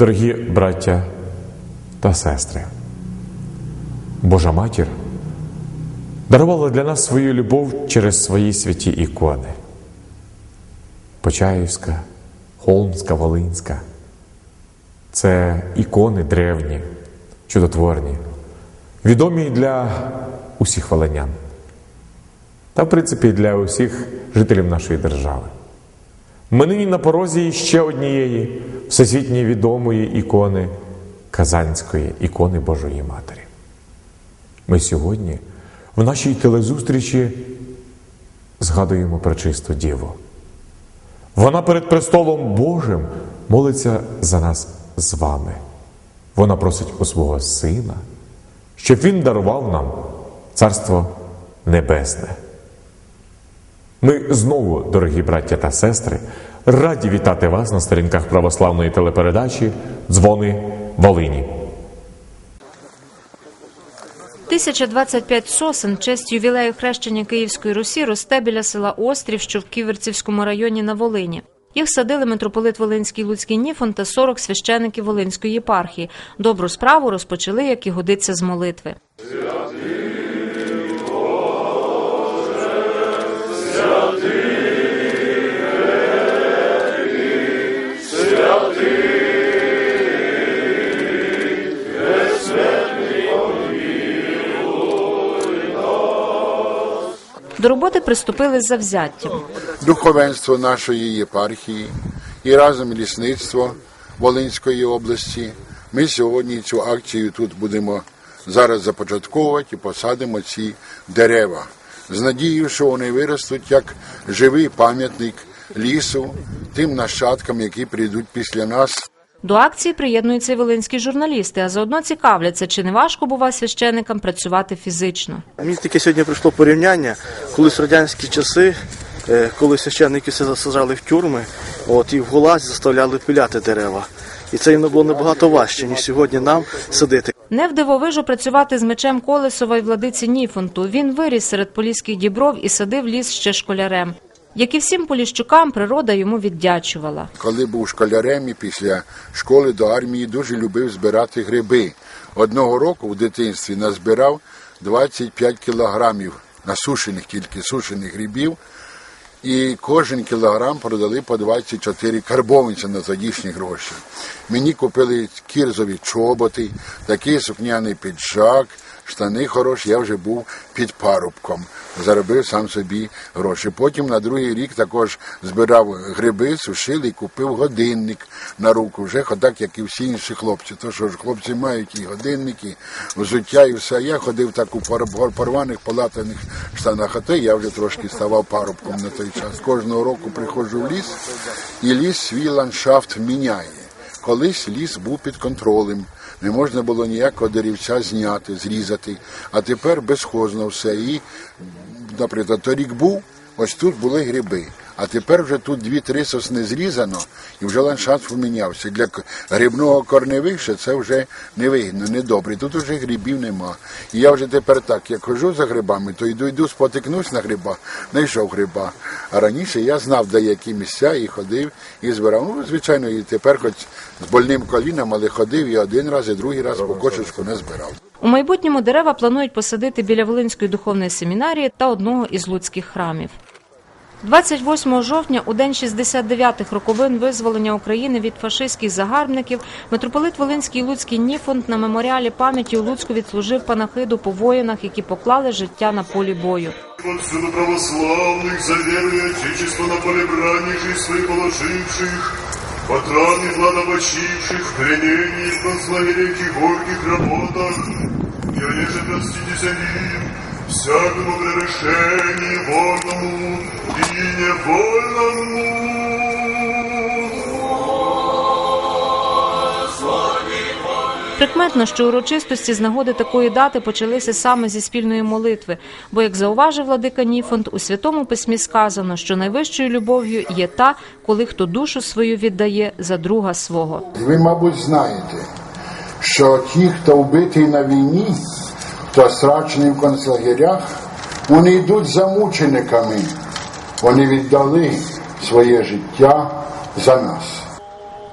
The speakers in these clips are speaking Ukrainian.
Дорогі браття та сестри. Божа матір дарувала для нас свою любов через свої святі ікони. Почаївська, Холмська, Волинська. Це ікони древні, чудотворні, відомі для усіх волинян та, в принципі, для усіх жителів нашої держави. Ми нині на порозі ще однієї всесвітньо відомої ікони Казанської ікони Божої Матері. Ми сьогодні в нашій телезустрічі згадуємо про чисту Діву. Вона перед престолом Божим молиться за нас з вами. Вона просить у свого Сина, щоб Він дарував нам Царство Небесне. Ми знову, дорогі браття та сестри, раді вітати вас на сторінках православної телепередачі Дзвони Волині. 1025 сосен честь ювілею хрещення Київської Русі росте біля села Острів, що в Ківерцівському районі на Волині. Їх садили митрополит Волинський Луцький Ніфон та 40 священиків Волинської єпархії. Добру справу розпочали, як і годиться з молитви. До роботи приступили з завзяттям. духовенство нашої єпархії і разом лісництво Волинської області. Ми сьогодні цю акцію тут будемо зараз започатковувати і посадимо ці дерева з надією, що вони виростуть як живий пам'ятник лісу тим нащадкам, які прийдуть після нас. До акції приєднуються й волинські журналісти, а заодно цікавляться, чи не важко бува священикам працювати фізично. Мені таке сьогодні прийшло порівняння, колись радянські часи, е, коли священники все засаджали в тюрми, от, і в голазь заставляли пиляти дерева. І це їм було набагато важче, ніж сьогодні нам садити. Не вдивовижу працювати з мечем Колесова й владиці Ніфонту. Він виріс серед поліських дібров і садив ліс ще школярем. Як і всім поліщукам, природа йому віддячувала. Коли був школярем і після школи до армії дуже любив збирати гриби. Одного року в дитинстві назбирав 25 кілограмів насушених тільки сушених грибів. І кожен кілограм продали по 24 карбованця на тодішні гроші. Мені купили кірзові чоботи, такий сукняний піджак, штани хороші, я вже був під парубком. Заробив сам собі гроші. Потім на другий рік також збирав гриби, сушили і купив годинник на руку. Вже так, як і всі інші хлопці. То що ж хлопці мають і годинники, взуття і все. Я ходив так у пор- порваних полатаних штанах, а то я вже трошки ставав парубком на той час. Кожного року приходжу в ліс, і ліс свій ландшафт міняє. Колись ліс був під контролем, не можна було ніякого деревця зняти, зрізати, а тепер безхозно все. І, наприклад, торік був, ось тут були гриби. А тепер вже тут дві-три сосни зрізано, і вже ландшафт помінявся. Для грибного корневища це вже невигідно, недобре. Тут вже грибів нема. І я вже тепер так, як хожу за грибами, то йду, йду, спотикнусь на гриба, знайшов гриба. А раніше я знав, де які місця, і ходив, і збирав. Ну, звичайно, і тепер, хоч з больним коліном, але ходив і один раз, і другий раз по кошечку не збирав. У майбутньому дерева планують посадити біля Волинської духовної семінарії та одного із луцьких храмів. 28 жовтня, у день 69-х роковин визволення України від фашистських загарбників, митрополит Волинський Луцький Ніфонд на меморіалі пам'яті у Луцьку відслужив панахиду по воїнах, які поклали життя на полі бою. Повсюду православных, за веру и отечество на поле брани жизнь своих положивших, по травме благопочивших, в концлагерях и горьких работах, и онеже проститесь они, всякому прегрешению вольному и невольному. Прикметно, що урочистості з нагоди такої дати почалися саме зі спільної молитви, бо, як зауважив владика Ніфонд, у святому письмі сказано, що найвищою любов'ю є та, коли хто душу свою віддає за друга свого. Ви, мабуть, знаєте, що ті, хто вбитий на війні, хто страчений в концлагерях, вони йдуть за мучениками. Вони віддали своє життя за нас.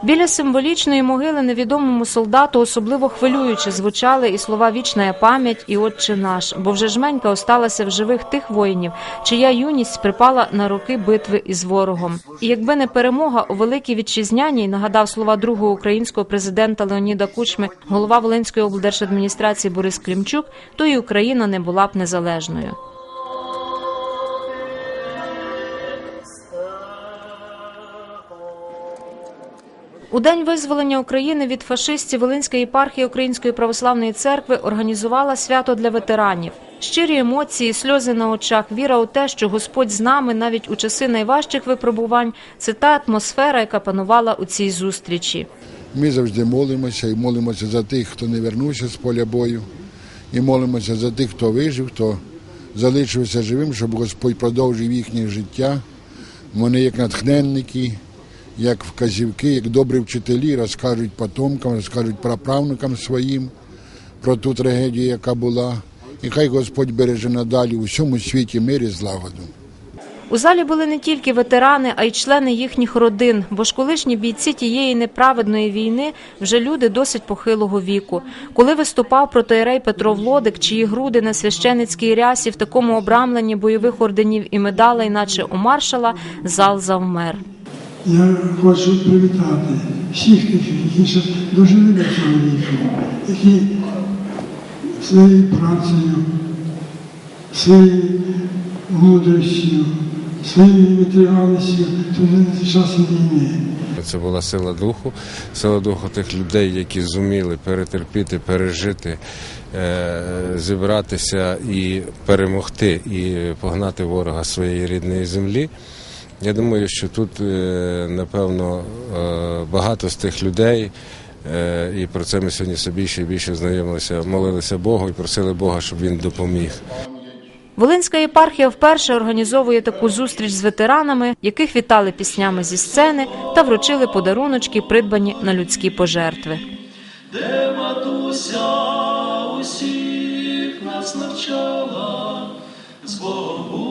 Біля символічної могили невідомому солдату особливо хвилююче звучали і слова «Вічна пам'ять» і «Отче наш», бо вже жменька осталася в живих тих воїнів, чия юність припала на роки битви із ворогом. І якби не перемога у великій вітчизняній, нагадав слова другого українського президента Леоніда Кучми, голова Волинської облдержадміністрації Борис Клімчук, то і Україна не була б незалежною. У день визволення України від фашистів Волинська єпархія Української православної церкви організувала свято для ветеранів. Щирі емоції, сльози на очах, віра у те, що Господь з нами навіть у часи найважчих випробувань. Це та атмосфера, яка панувала у цій зустрічі. Ми завжди молимося і молимося за тих, хто не вернувся з поля бою, і молимося за тих, хто вижив, хто залишився живим, щоб Господь продовжив їхнє життя. Вони як натхненники, як вказівки, як добрі вчителі розкажуть потомкам, розкажуть праправнукам своїм про ту трагедію, яка була. І хай Господь береже надалі у всьому світі мир і злагоду. У залі були не тільки ветерани, а й члени їхніх родин, бо ж колишні бійці тієї неправедної війни вже люди досить похилого віку. Коли виступав протоєрей Петро Влодик, чиї груди на священицькій рясі в такому обрамленні бойових орденів і медалей, наче у маршала, зал завмер. Я хочу привітати всіх тих, які ще дожили до цього віку, які своєю працею, своєю мудрістю, своєю витривалістю трудилися часом війни. Це була сила духу, сила духу тих людей, які зуміли перетерпіти, пережити, е, зібратися і перемогти, і погнати ворога своєї рідної землі. Я думаю, що тут, е, напевно, е, багато з тих людей, е, і про це ми сьогодні все більше і більше знайомилися, молилися Богу і просили Бога, щоб він допоміг. Волинська єпархія вперше організовує таку зустріч з ветеранами, яких вітали піснями зі сцени та вручили подаруночки, придбані на людські пожертви. де матуся усіх нас навчала, з Богом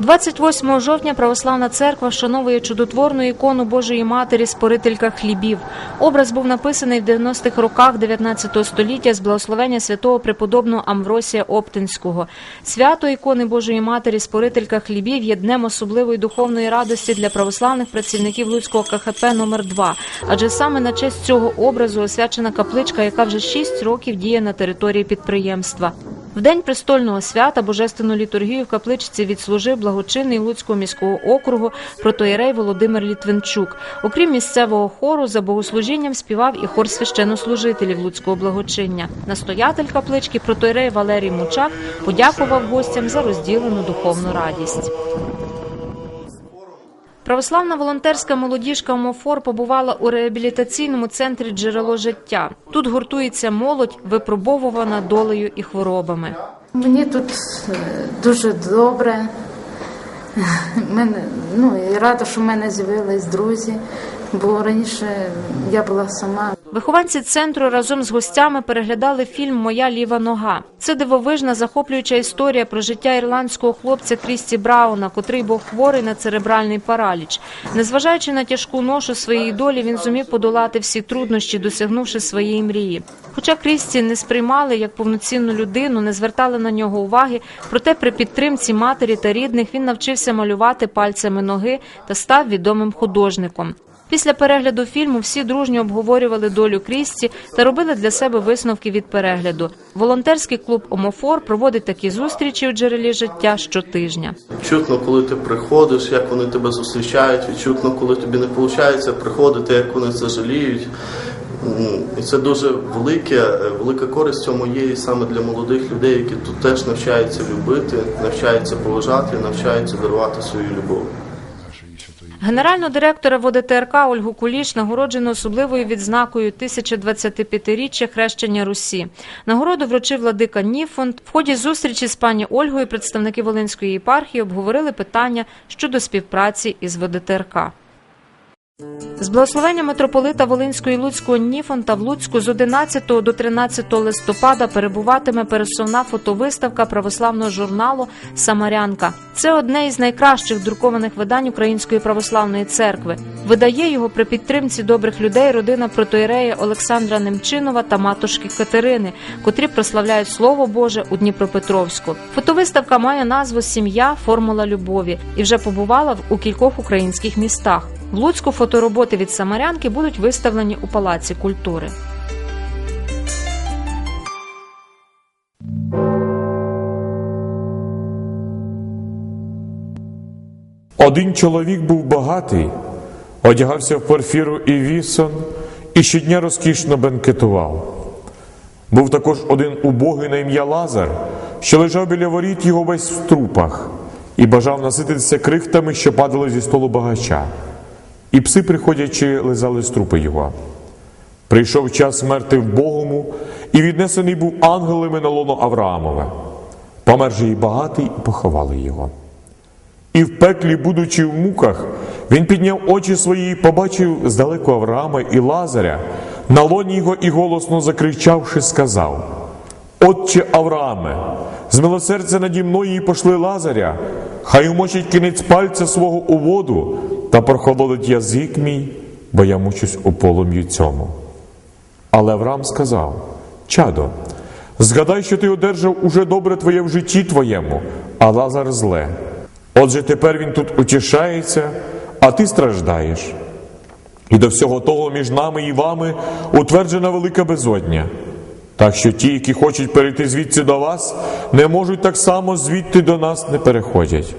28 жовтня православна церква вшановує чудотворну ікону Божої Матері Спорителька хлібів. Образ був написаний в 90-х роках 19 століття з благословення святого преподобного Амвросія Оптинського. Свято ікони Божої Матері Спорителька хлібів є днем особливої духовної радості для православних працівників Луцького КХП номер 2 адже саме на честь цього образу освячена капличка, яка вже 6 років діє на території підприємства. В день престольного свята божественну літургію в капличці відслужив благочинний Луцького міського округу протоєрей Володимир Літвинчук. Окрім місцевого хору, за богослужінням співав і хор священнослужителів Луцького благочиння. Настоятель каплички протоєрей Валерій Мучак подякував гостям за розділену духовну радість. Православна волонтерська молодіжка ОМОФОР побувала у реабілітаційному центрі Джерело життя. Тут гуртується молодь, випробовувана долею і хворобами. Мені тут е, дуже добре. Мене, ну, і рада, що в мене з'явились друзі, бо раніше я була сама. Вихованці центру разом з гостями переглядали фільм Моя ліва нога. Це дивовижна захоплююча історія про життя ірландського хлопця Крісті Брауна, котрий був хворий на церебральний параліч. Незважаючи на тяжку ношу своєї долі, він зумів подолати всі труднощі, досягнувши своєї мрії. Хоча Крісті не сприймали як повноцінну людину, не звертали на нього уваги, проте при підтримці матері та рідних він навчився малювати пальцями ноги та став відомим художником. Після перегляду фільму всі дружньо обговорювали долю Крісті та робили для себе висновки від перегляду. Волонтерський клуб Омофор проводить такі зустрічі у джерелі життя щотижня. Відчутно, коли ти приходиш, як вони тебе зустрічають, відчутно, коли тобі не виходить приходити, як вони це жаліють. І це дуже велике, е, велика користь цьому є і саме для молодих людей, які тут теж навчаються любити, навчаються поважати, навчаються дарувати свою любов. Генерального директора ВДТРК Ольгу Куліш нагороджено особливою відзнакою 1025-річчя хрещення Русі. Нагороду вручив владика Ніфонд. В ході зустрічі з пані Ольгою представники Волинської єпархії обговорили питання щодо співпраці із ВОДТРК. З благословення митрополита Волинського і Луцького Ніфонта в Луцьку з 11 до 13 листопада перебуватиме пересувна фотовиставка православного журналу Самарянка. Це одне із найкращих друкованих видань Української православної церкви. Видає його при підтримці добрих людей родина протоірея Олександра Немчинова та матушки Катерини, котрі прославляють Слово Боже у Дніпропетровську. Фотовиставка має назву Сім'я формула любові і вже побувала в- у кількох українських містах. В Луцьку фотороботи від Самарянки будуть виставлені у Палаці культури. Один чоловік був багатий, одягався в порфіру і вісон і щодня розкішно бенкетував. Був також один убогий на ім'я Лазар, що лежав біля воріт його весь в трупах, і бажав насититися крихтами, що падали зі столу багача. І пси, приходячи, лизали з трупи його. Прийшов час смерти в Богому, і віднесений був ангелами на лоно Авраамове. Помер же і багатий, і поховали його. І в пеклі, будучи в муках, він підняв очі свої і побачив здалеку Авраама і Лазаря, на лоні його і голосно закричавши, сказав: Отче Аврааме, змилосердя наді мною і пошли Лазаря, хай умочить кінець пальця свого у воду та прохолодить язик мій, бо я мучусь у полум'ю цьому. Але Авраам сказав: Чадо, згадай, що ти одержав уже добре твоє в житті твоєму, а Лазар зле. Отже, тепер він тут утішається, а ти страждаєш. І до всього того між нами і вами утверджена велика безодня. Так що ті, які хочуть перейти звідси до вас, не можуть так само звідти до нас не переходять.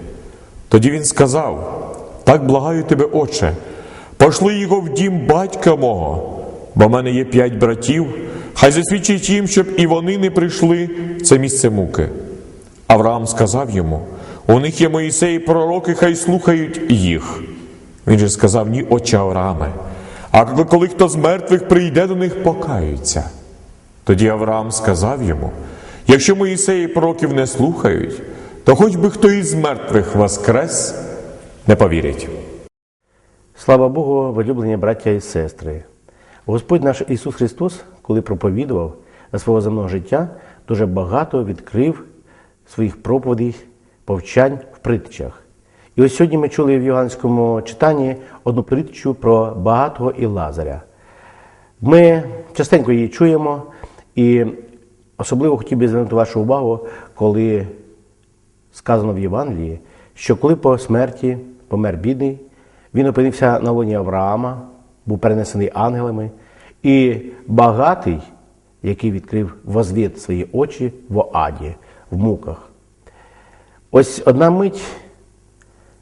Тоді він сказав: Так благаю тебе, Отче, пошли його в дім батька мого, бо в мене є п'ять братів, хай засвідчить їм, щоб і вони не прийшли в це місце муки. Авраам сказав йому: у них є Моїсей і пророки, хай слухають їх. Він же сказав: Ні, отче Аврааме. А коли хто з мертвих прийде до них, покаються. Тоді Авраам сказав йому: якщо Моїсей і пророків не слухають, то хоч би хто із мертвих воскрес, не повірять. Слава Богу, улюблені браття і сестри. Господь наш Ісус Христос, коли проповідував за свого земного життя, дуже багато відкрив своїх проповідей, повчань в притчах. І ось сьогодні ми чули в Євангельському читанні одну притчу про багатого і Лазаря. Ми частенько її чуємо, і особливо хотів би звернути вашу увагу, коли сказано в Євангелії, що коли по смерті помер бідний, він опинився на лоні Авраама, був перенесений ангелами, і багатий, який відкрив возвід свої очі в Оаді, в муках. Ось одна мить,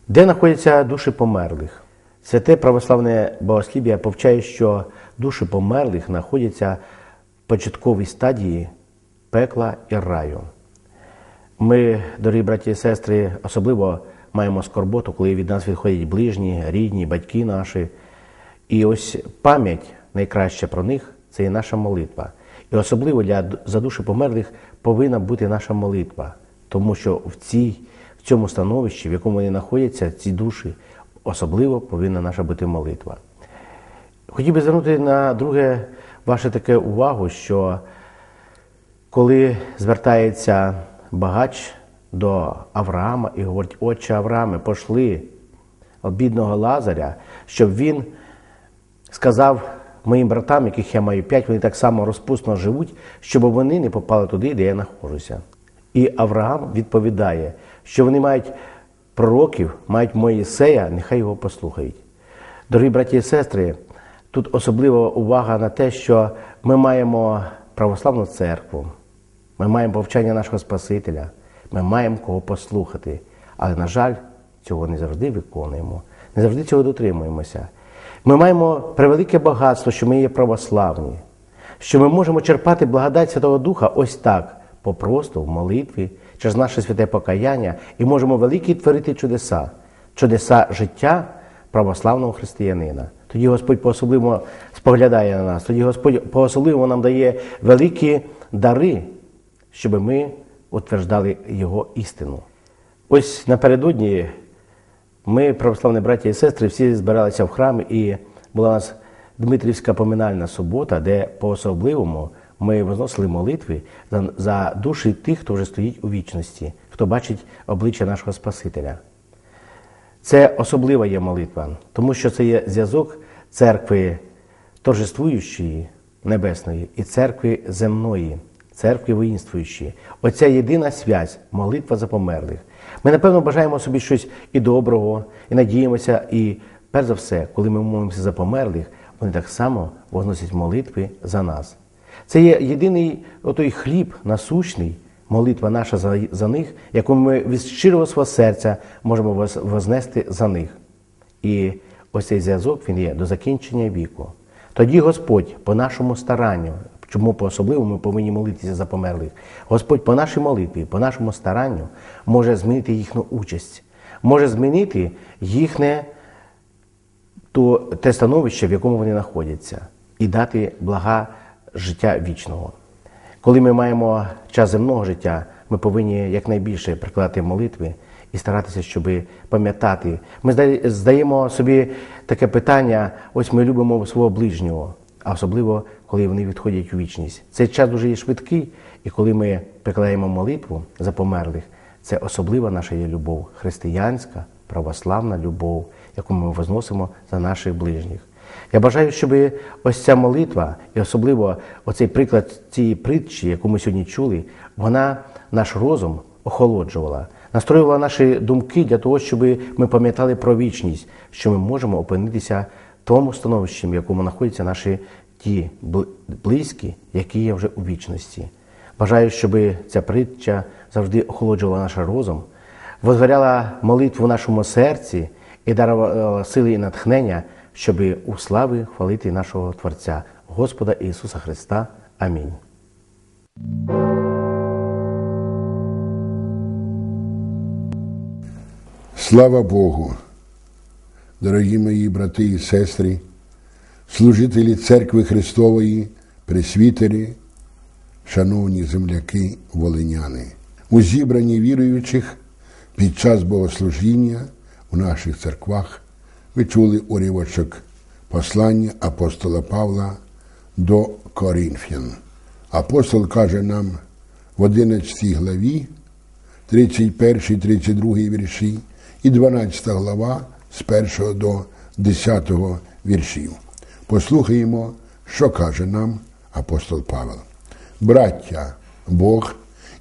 де знаходяться душі померлих. Святе православне богослів'я повчає, що душі померлих знаходяться в початковій стадії пекла і раю. Ми, дорогі браті і сестри, особливо маємо скорботу, коли від нас відходять ближні, рідні, батьки наші. І ось пам'ять найкраща про них це і наша молитва. І особливо для за душі померлих повинна бути наша молитва, тому що в, цій, в цьому становищі, в якому вони знаходяться, ці душі, особливо повинна наша бути молитва. Хотів би звернути на друге ваше таке увагу, що коли звертається багач до Авраама і говорить, отче Аврааме, пошли бідного Лазаря, щоб він сказав моїм братам, яких я маю п'ять, вони так само розпусно живуть, щоб вони не попали туди, де я знаходжуся. І Авраам відповідає, що вони мають пророків, мають Моїсея, нехай його послухають. Дорогі браті і сестри, тут особлива увага на те, що ми маємо православну церкву, ми маємо повчання нашого Спасителя, ми маємо кого послухати. Але, на жаль, цього не завжди виконуємо, не завжди цього дотримуємося. Ми маємо превелике багатство, що ми є православні, що ми можемо черпати благодать Святого Духа ось так, попросту, в молитві, через наше святе покаяння, і можемо великі творити чудеса, чудеса життя православного християнина. Тоді Господь по-особливо споглядає на нас, тоді Господь по-особливо нам дає великі дари, щоб ми утверждали Його істину. Ось напередодні ми, православні браті і сестри, всі збиралися в храм і була у нас Дмитрівська поминальна субота, де по-особливому ми возносили молитви за, душі тих, хто вже стоїть у вічності, хто бачить обличчя нашого Спасителя. Це особлива є молитва, тому що це є зв'язок церкви торжествуючої небесної і церкви земної, церкви воїнствуючої. Оця єдина связь, молитва за померлих. Ми, напевно, бажаємо собі щось і доброго, і надіємося, і перш за все, коли ми молимося за померлих, вони так само возносять молитви за нас. Це є єдиний отой хліб насущний, молитва наша за, за них, яку ми від щирого свого серця можемо вознести за них. І ось цей зв'язок він є до закінчення віку. Тоді Господь по нашому старанню, чому по особливому ми повинні молитися за померлих, Господь по нашій молитві, по нашому старанню може змінити їхню участь, може змінити їхнє то, те становище, в якому вони знаходяться, і дати блага життя вічного. Коли ми маємо час земного життя, ми повинні якнайбільше прикладати молитви і старатися, щоб пам'ятати. Ми здаємо собі таке питання: ось ми любимо свого ближнього, а особливо коли вони відходять у вічність. Цей час дуже є швидкий, і коли ми прикладаємо молитву за померлих, це особлива наша є любов, християнська, православна любов, яку ми возносимо за наших ближніх. Я бажаю, щоб ось ця молитва, і особливо оцей приклад цієї притчі, яку ми сьогодні чули, вона наш розум охолоджувала, настроювала наші думки для того, щоб ми пам'ятали про вічність, що ми можемо опинитися в тому становищі, в якому знаходяться наші ті близькі, які є вже у вічності. Бажаю, щоб ця притча завжди охолоджувала наш розум, возгоряла молитву в нашому серці і дарувала сили і натхнення, щоб у слави хвалити нашого Творця, Господа Ісуса Христа. Амінь. Слава Богу, дорогі мої брати і сестри, служителі Церкви Христової, пресвітері, шановні земляки волиняни, у зібранні віруючих під час богослужіння у наших церквах ви чули уривочок послання апостола Павла до Коринфян. Апостол каже нам в 11 главі 31, 32 вірші і 12 глава з 1 до 10 віршів. Послухаємо, що каже нам апостол Павел. Браття, Бог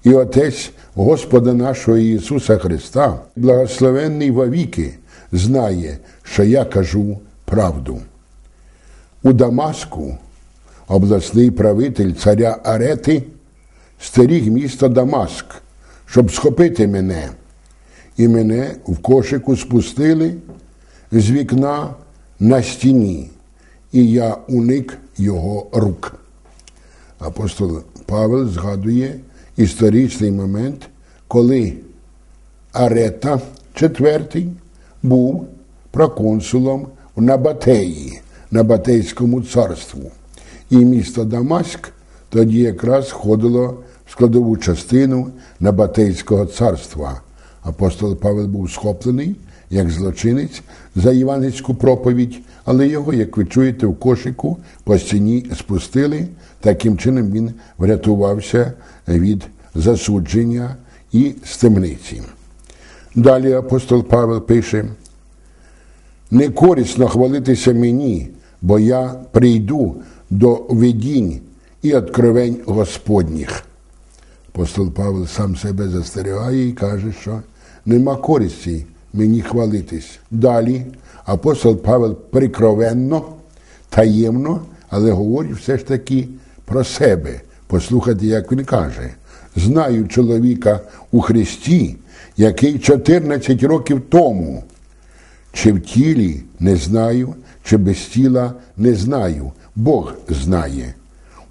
і Отець Господа нашого Ісуса Христа, благословенний вовіки, знає, що я кажу правду. У Дамаску обласний правитель царя Арети стеріг місто Дамаск, щоб схопити мене. І мене в кошику спустили з вікна на стіні, і я уник його рук. Апостол Павел згадує історичний момент, коли Арета IV був проконсулом в Набатеї, Набатейському царству. І місто Дамаск тоді якраз входило в складову частину Набатейського царства. Апостол Павел був схоплений як злочинець за євангельську проповідь, але його, як ви чуєте, в кошику по стіні спустили. Таким чином він врятувався від засудження і з темниці. Далі апостол Павел пише: не корисно хвалитися мені, бо я прийду до видінь і откровень Господніх. Апостол Павел сам себе застерігає і каже, що нема користі мені хвалитись. Далі апостол Павел прикровенно, таємно, але говорить все ж таки про себе. Послухайте, як він каже: знаю чоловіка у Христі, який 14 років тому, чи в тілі не знаю, чи без тіла не знаю, Бог знає.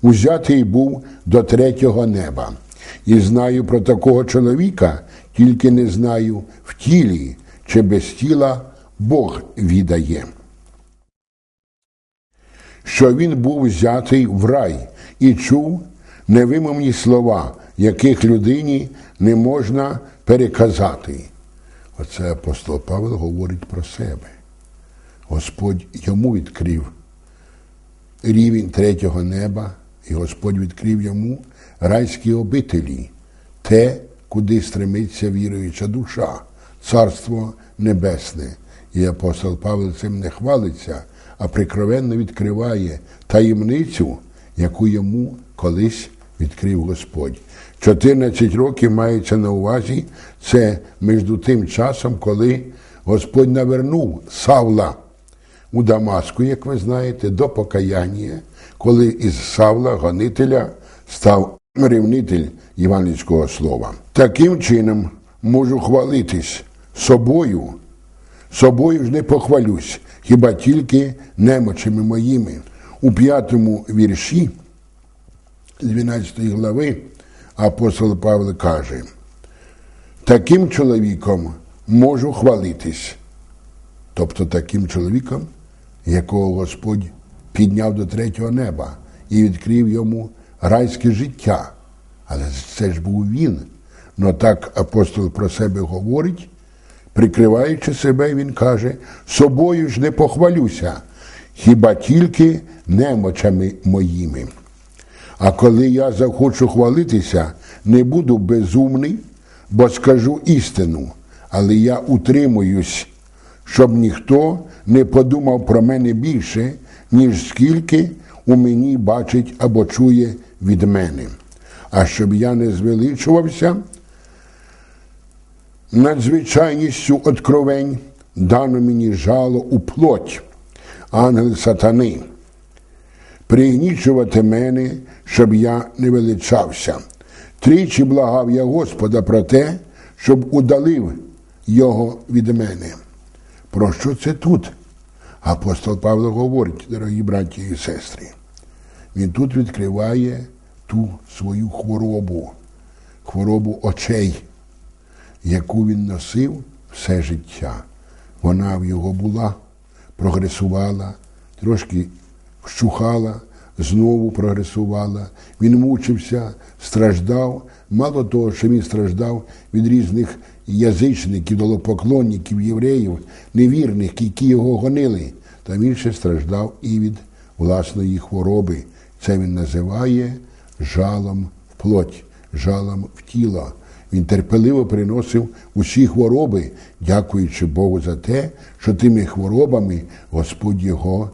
Узятий був до третього неба. І знаю про такого чоловіка, тільки не знаю в тілі, чи без тіла Бог відає. Що він був взятий в рай і чув невимовні слова, яких людині не можна переказати. Оце апостол Павел говорить про себе. Господь йому відкрив рівень третього неба, і Господь відкрив йому райські обителі, те, куди стремиться віруюча душа, царство небесне. І апостол Павло цим не хвалиться, а прикровенно відкриває таємницю, яку йому колись відкрив Господь. 14 років мається на увазі, це між тим часом, коли Господь навернув Савла у Дамаску, як ви знаєте, до покаяння, коли із Савла, гонителя, став ревнитель євангельського слова. Таким чином можу хвалитись собою, собою ж не похвалюсь, хіба тільки немочами моїми. У п'ятому вірші 12 глави апостол Павло каже, таким чоловіком можу хвалитись. Тобто таким чоловіком, якого Господь підняв до третього неба і відкрив йому райське життя. Але це ж був він. Но так апостол про себе говорить, прикриваючи себе, він каже, собою ж не похвалюся, хіба тільки немочами моїми. А коли я захочу хвалитися, не буду безумний, бо скажу істину, але я утримуюсь, щоб ніхто не подумав про мене більше, ніж скільки у мені бачить або чує від мене. А щоб я не звеличувався, надзвичайністю откровень дано мені жало у плоть, ангел сатани пригнічувати мене, щоб я не величався. Тричі благав я Господа про те, щоб удалив його від мене. Про що це тут? Апостол Павло говорить, дорогі браті і сестри. Він тут відкриває ту свою хворобу, хворобу очей, яку він носив все життя. Вона в його була, прогресувала, трошки вщухала, знову прогресувала. Він мучився, страждав. Мало того, що він страждав від різних язичників, долопоклонників, євреїв, невірних, які його гонили, та він ще страждав і від власної хвороби. Це він називає жалом в плоть, жалом в тіло. Він терпеливо приносив усі хвороби, дякуючи Богу за те, що тими хворобами Господь його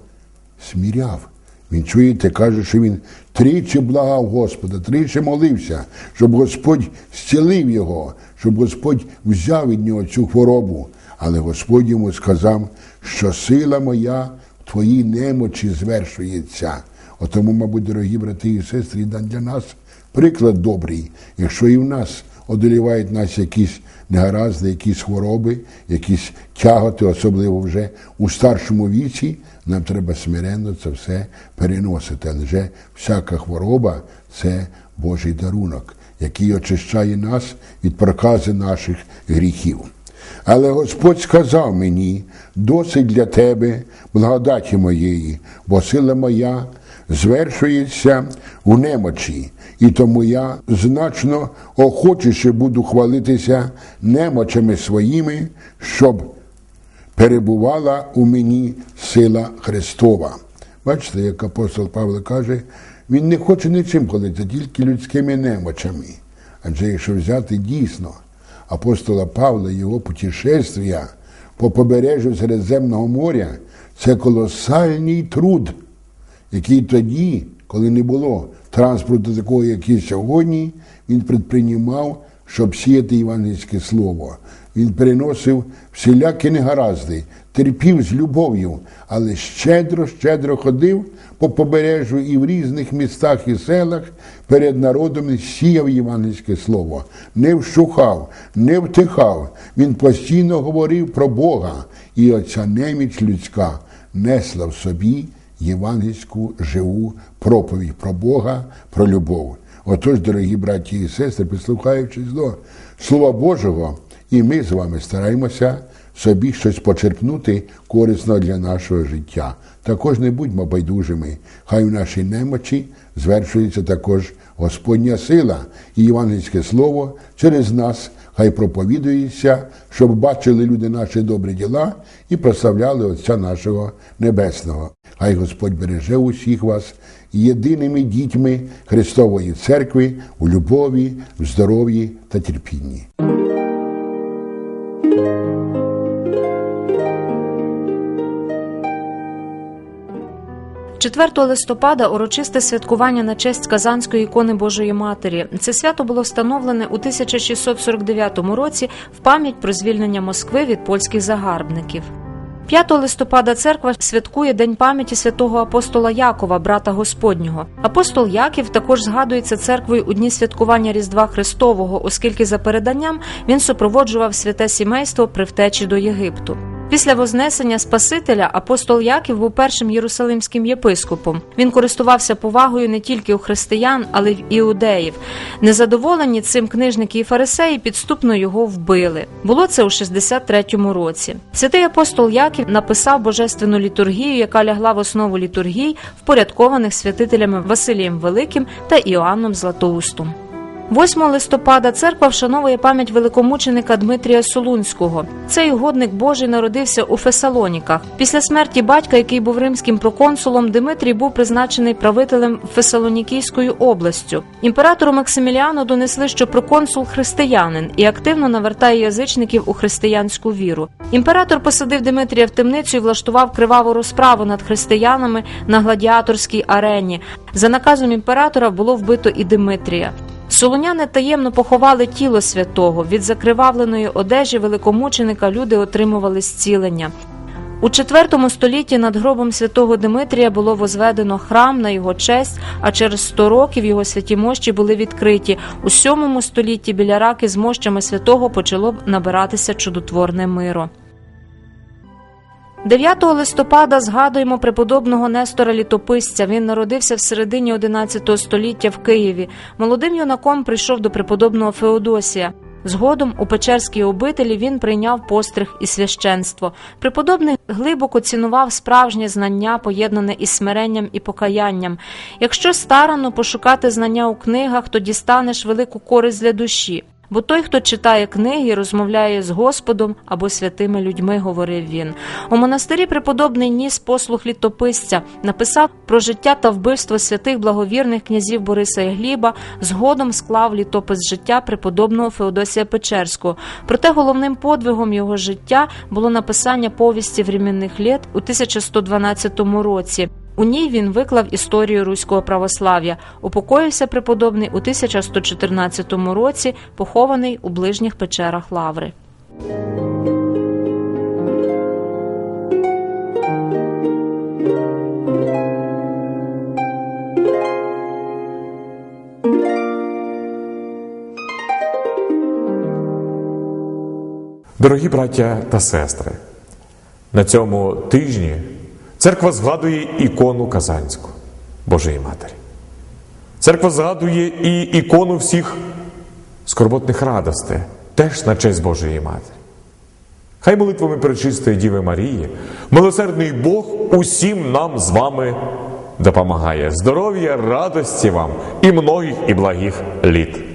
сміряв. Він чуєте, каже, що він тричі благав Господа, тричі молився, щоб Господь зцілив його, щоб Господь взяв від нього цю хворобу. Але Господь йому сказав, що сила моя в твоїй немочі звершується. Отому, мабуть, дорогі брати і сестри, для нас приклад добрий, якщо і в нас одолівають нас якісь негаразди, якісь хвороби, якісь тяготи, особливо вже у старшому віці, нам треба смиренно це все переносити. Адже всяка хвороба це Божий дарунок, який очищає нас від прокази наших гріхів. Але Господь сказав мені, досить для тебе благодаті моєї, бо сила моя звершується у немочі, і тому я значно охочіше буду хвалитися немочами своїми, щоб перебувала у мені сила Христова. Бачите, як апостол Павло каже, він не хоче нічим хвалитися, тільки людськими немочами. Адже якщо взяти дійсно апостола Павла, його путешествия по побережжю Середземного моря, це колосальний труд, який тоді, коли не було транспорту такого, як є сьогодні, він предприймав, щоб сіяти євангельське слово. Він переносив всілякі негаразди, терпів з любов'ю, але щедро, щедро ходив по побережжю і в різних містах і селах перед народом сіяв євангельське слово, не вщухав, не втихав. Він постійно говорив про Бога, і оця неміч людська несла в собі євангельську живу проповідь про Бога, про любов. Отож, дорогі браті і сестри, прислухаючись до Слова Божого, і ми з вами стараємося собі щось почерпнути корисного для нашого життя. Також не будьмо байдужими. Хай в нашій немочі звершується також Господня сила і євангельське слово через нас Хай проповідується, щоб бачили люди наші добрі діла і прославляли Отця нашого Небесного. Хай Господь береже усіх вас єдиними дітьми Христової Церкви у любові, в здоров'ї та терпінні. 4 листопада урочисте святкування на честь Казанської ікони Божої Матері. Це свято було встановлене у 1649 році в пам'ять про звільнення Москви від польських загарбників. 5 листопада церква святкує День пам'яті святого апостола Якова, брата Господнього. Апостол Яків також згадується церквою у дні святкування Різдва Христового, оскільки за переданням він супроводжував святе сімейство при втечі до Єгипту. Після Вознесення Спасителя апостол Яків був першим єрусалимським єпископом. Він користувався повагою не тільки у християн, але й в іудеїв. Незадоволені цим книжники і фарисеї підступно його вбили. Було це у 63-му році. Святий апостол Яків написав божественну літургію, яка лягла в основу літургій, впорядкованих святителями Василієм Великим та Іоанном Златоустом. 8 листопада церква вшановує пам'ять великомученика Дмитрія Солунського. Цей угодник Божий народився у Фесалоніках. Після смерті батька, який був римським проконсулом, Дмитрій був призначений правителем Фесалонікійською областю. Імператору Максиміліану донесли, що проконсул християнин і активно навертає язичників у християнську віру. Імператор посадив Дмитрія в темницю і влаштував криваву розправу над християнами на гладіаторській арені. За наказом імператора було вбито і Дмитрія. Солоняни таємно поховали тіло святого. Від закривавленої одежі великомученика люди отримували зцілення. У IV столітті над гробом святого Димитрія було возведено храм на його честь, а через 100 років його святі мощі були відкриті. У VII столітті біля раки з мощами святого почало набиратися чудотворне миро. 9 листопада згадуємо преподобного Нестора Літописця. Він народився в середині 11 століття в Києві. Молодим юнаком прийшов до преподобного Феодосія. Згодом у Печерській обителі він прийняв постриг і священство. Преподобний глибоко цінував справжнє знання, поєднане із смиренням і покаянням. Якщо старанно пошукати знання у книгах, то дістанеш велику користь для душі. Бо той, хто читає книги, розмовляє з Господом або святими людьми, говорив він. У монастирі преподобний ніс послух літописця, написав про життя та вбивство святих благовірних князів Бориса і Гліба, згодом склав літопис життя преподобного Феодосія Печерського. Проте головним подвигом його життя було написання повісті временних літ у 1112 році. У ній він виклав історію руського православ'я. Упокоївся преподобний у 1114 році, похований у ближніх печерах Лаври. Дорогі браття та сестри, на цьому тижні церква згадує ікону Казанську Божої Матері. Церква згадує і ікону всіх скорботних радостей, теж на честь Божої Матері. Хай молитвами Пречистої Діви Марії, милосердний Бог усім нам з вами допомагає. Здоров'я, радості вам і многих і благих літ.